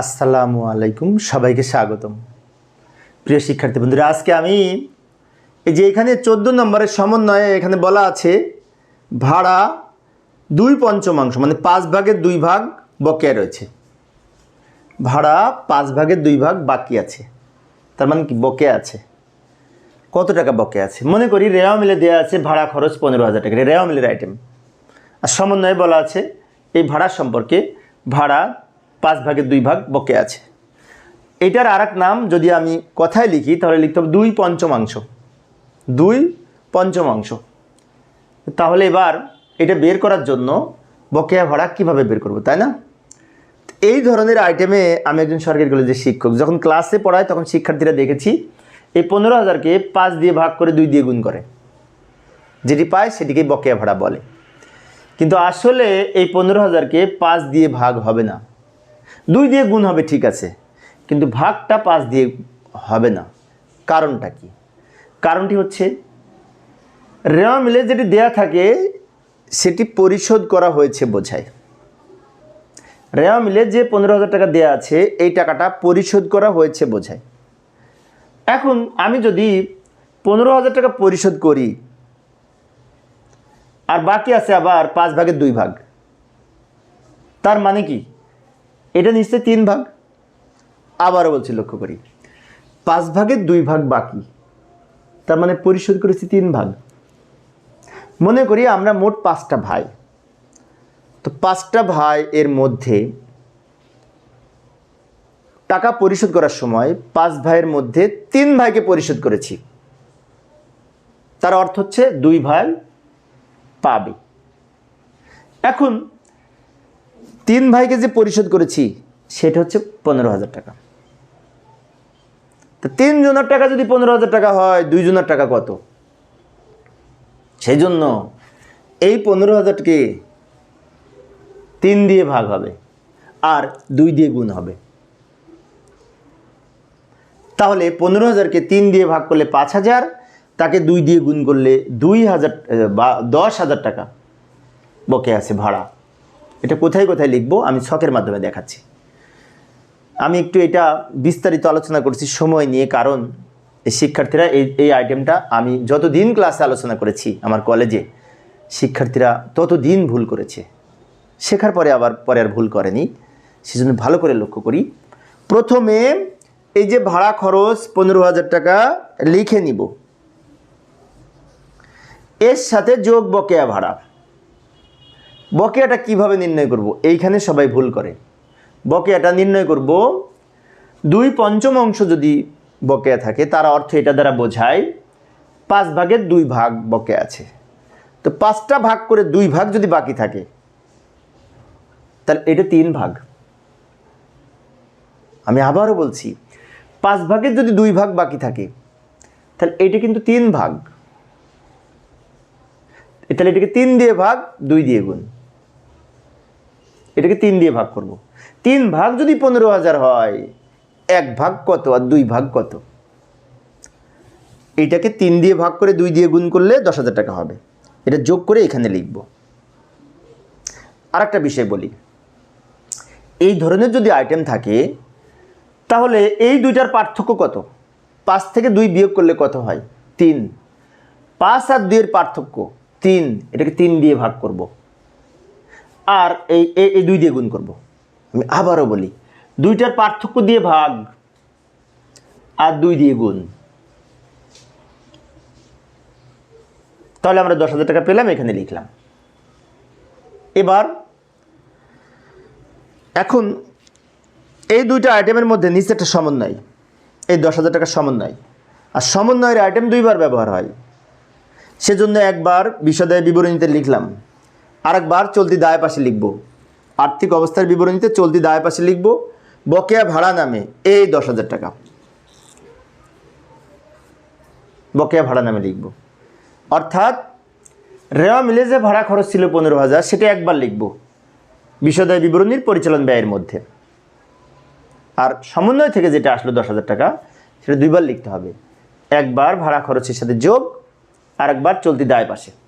আসসালামু আলাইকুম, সবাইকে স্বাগতম। প্রিয় শিক্ষার্থী বন্ধুরা, আজকে আমি এই যে এখানে চোদ্দ নম্বরের সমন্বয়ে এখানে বলা আছে, ভাড়া দুই পঞ্চমাংশ মানে পাঁচ ভাগের দুই ভাগ বকেয়া রয়েছে। ভাড়া পাঁচ ভাগের দুই ভাগ বাকি আছে। তার মানে কি? বকেয়া আছে। কত টাকা বকেয়া আছে? মনে করি রেওয়া মিলে দেওয়া আছে ভাড়া খরচ পনেরো হাজার টাকা, রেওয়া মিলের আইটেম আর সমন্বয়ে বলা আছে এই ভাড়া সম্পর্কে, ভাড়া পাঁচ ভাগের দুই ভাগ বকে আছে। এটার আর নাম যদি আমি কথায় লিখি, তাহলে লিখতে হবে দুই পঞ্চমাংশ। দুই পঞ্চমাংশ। তাহলে এবার এটা বের করার জন্য বকেয়া ভাড়া কীভাবে বের করব, তাই না? এই ধরনের আইটেমে আমি একজন সরকারি কলেজের শিক্ষক। যখন ক্লাসে পড়াই তখন শিক্ষার্থীরা দেখেছি, এই পনেরো হাজারকে পাঁচ দিয়ে ভাগ করে দুই দিয়ে গুণ করে। যেটি পায় সেটিকে বকেয়া ভাড়া বলে। কিন্তু আসলে এই পনেরো হাজারকে পাঁচ দিয়ে ভাগ হবে না। দুই দিয়ে গুণ হবে, ঠিক আছে। কিন্তু ভাগটা পাঁচ দিয়ে হবে না। কারণটা কি? কারণটি হচ্ছে, রেওয়া মিলে যেটি দেয়া থাকে, সেটি পরিশোধ করা হয়েছে বোঝায়। রেওয়া মিলে যে পনেরো হাজার টাকা দেয়া আছে, এই টাকাটা পরিশোধ করা হয়েছে বোঝায়। এখন আমি যদি পনেরো হাজার টাকা পরিশোধ করি, আর বাকি আছে আবার পাঁচ ভাগের দুই ভাগ, তার মানে কি? এটা নিশ্চয়ই তিন ভাগ? আবারও বলছি, লক্ষ্য করি। পাঁচ ভাগের দুই ভাগ বাকি। তার মানে পরিশোধ করেছি তিন ভাগ। মনে করি আমরা মোট পাঁচটা ভাই। তো পাঁচটা ভাই এর মধ্যে টাকা পরিশোধ করার সময় পাঁচ ভাইয়ের মধ্যে তিন ভাইকে পরিশোধ করেছি। তার অর্থ হচ্ছে দুই ভাই পাবে। এখন তিন ভাইকে যে পরিশোধ করেছি, সেটা হচ্ছে পনেরো হাজার টাকা। তো তিন জনের টাকা যদি পনেরো হাজার টাকা হয়, দুই জনের টাকা কত? সেই জন্য এই পনেরো হাজারকে তিন দিয়ে ভাগ হবে, আর দুই দিয়ে গুণ হবে। তাহলে পনেরো হাজারকে তিন দিয়ে ভাগ করলে পাঁচ হাজার, তাকে দুই দিয়ে গুণ করলে দুই হাজার, বা দশ হাজার টাকা বকে আছে ভাড়া। এটা কোথায় কোথায় লিখব আমি ছকের মাধ্যমে দেখাচ্ছি। আমি একটু এটা বিস্তারিত আলোচনা করছি সময় নিয়ে, কারণ এই শিক্ষার্থীরা এই এই আইটেমটা আমি যতদিন ক্লাসে আলোচনা করেছি আমার কলেজে শিক্ষার্থীরা ততদিন ভুল করেছে। শেখার পরে আবার পরে আর ভুল করেনি। সেজন্য ভালো করে লক্ষ্য করি। প্রথমে এই যে ভাড়া খরচ পনেরো হাজার টাকা লিখে নিব। এর সাথে যোগ বকেয়া ভাড়া। বকেয়াটা কীভাবে নির্ণয় করব? এইখানে সবাই ভুল করে। বকেয়াটা নির্ণয় করব, দুই পঞ্চম অংশ যদি বকেয়া থাকে, তার অর্থ এটা দ্বারা বোঝায় পাঁচ ভাগের দুই ভাগ বকেয়া আছে। তো পাঁচটা ভাগ করে দুই ভাগ যদি বাকি থাকে, তাহলে এটা তিন ভাগ। আমি আবারও বলছি, পাঁচ ভাগের যদি দুই ভাগ বাকি থাকে, তাহলে এটা কিন্তু তিন ভাগ। তাহলে এটাকে তিন দিয়ে ভাগ, দুই দিয়ে গুণ। এটাকে তিন দিয়ে ভাগ করব। তিন ভাগ যদি পনেরো হাজার হয়, এক ভাগ কত আর দুই ভাগ কত? এটাকে তিন দিয়ে ভাগ করে দুই দিয়ে গুণ করলে দশ হাজার টাকা হবে। এটা যোগ করে এখানে লিখব। আর একটা বিষয় বলি। এই ধরনের যদি আইটেম থাকে, তাহলে এই দুইটার পার্থক্য কত? পাঁচ থেকে দুই বিয়োগ করলে কত হয়? তিন। পাঁচ আর দুইয়ের পার্থক্য তিন। এটাকে তিন দিয়ে ভাগ করব। আর এই, এই- দুই দিয়ে গুণ করব। আমি আবারও বলি, দুইটার পার্থক্য দিয়ে ভাগ আর দুই দিয়ে গুণ। তাহলে আমরা দশ হাজার টাকা পেলাম, এখানে লিখলাম। এবার, এখন এই দুইটা আইটেমের মধ্যে নিচে একটা সমন্বয়। এই দশ হাজার টাকার সমন্বয়। আর সমন্বয়ের আইটেম দুইবার ব্যবহার হয়। সেজন্য একবার বিষদায় বিবরণীতে লিখলাম। আরেকবার চলতি দায় পাশে লিখব। আর্থিক অবস্থার বিবরণীতে চলতি দায় পাশে লিখব, বকেয়া ভাড়া নামে এই দশ হাজার টাকা। বকেয়া ভাড়া নামে লিখব। অর্থাৎ, রেওয়া মিলে যে ভাড়া খরচ ছিল পনেরো হাজার, সেটা একবার লিখব। বিষদায় বিবরণীর পরিচালন ব্যয়ের মধ্যে। আর সমন্বয় থেকে যেটা আসলো দশ হাজার টাকা, সেটা দুইবার লিখতে হবে। একবার ভাড়া খরচের সাথে যোগ আর একবার চলতি দায় পাশে।